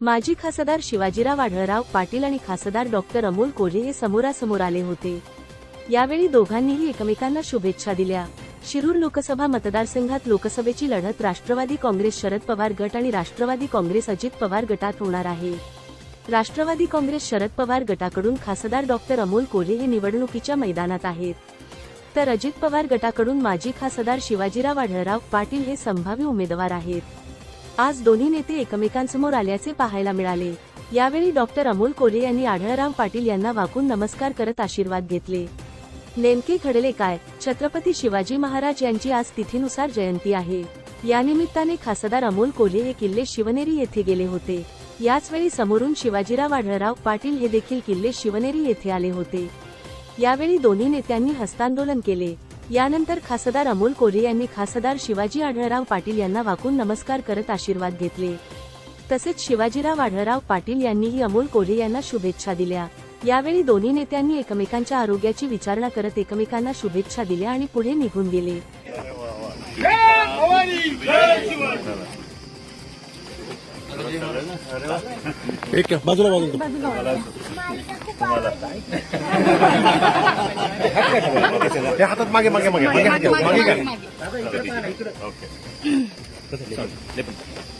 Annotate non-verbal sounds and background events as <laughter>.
माजी खासदार शिवाजीराव आढळराव पाटील आणि खासदार डॉक्टर अमोल कोल्हे हे समोरासमोर आले होते. यावेळी दोघांनीही एकमेकांना शुभेच्छा दिल्या. शिरूर लोकसभा मतदारसंघात लोकसभेची लढत राष्ट्रवादी काँग्रेस शरद पवार गट आणि राष्ट्रवादी काँग्रेस अजित पवार गटात होणार आहे. राष्ट्रवादी काँग्रेस शरद पवार गटाकडून खासदार डॉक्टर अमोल कोल्हे हे निवडणुकीच्या मैदानात आहेत. तर अजित पवार गटाकडून माजी खासदार शिवाजीराव आढळराव पाटील हे संभाव्य उमेदवार आहेत. आज दोन्ही नेते एकमेकांसमोर आल्याचे पाहायला मिळाले. यावेळी डॉक्टर अमोल कोल्हे यांनी आढळराव पाटील यांना वाकून नमस्कार करत आशीर्वाद घेतले. नेमके घडले काय? छत्रपती शिवाजी महाराज यांची आज तिथीनुसार जयंती आहे. यानिमित्ताने खासदार अमोल कोल्हे हे किल्ले शिवनेरी येथे गेले होते. याचवेळी समोरून शिवाजीराव आढळराव पाटील हे देखील किल्ले शिवनेरी येथे आले होते. यावेळी दोन्ही नेत्यांनी हस्तांदोलन केले. यानंतर खासदार अमोल कोल्हे यांनी खासदार शिवाजी आढळराव पाटील यांना वाकून नमस्कार करत आशीर्वाद घेतले. तसेच शिवाजीराव आढळराव पाटील यांनीही अमोल कोल्हे यांना शुभेच्छा दिल्या. यावेळी दोन्ही नेत्यांनी एकमेकांच्या आरोग्याची विचारणा करत एकमेकांना शुभेच्छा दिल्या आणि पुढे निघून गेले. एक बाजूला बाजूला हे हातात मागे मागे मागे मागे घ्या, मागे घ्या. <clears throat>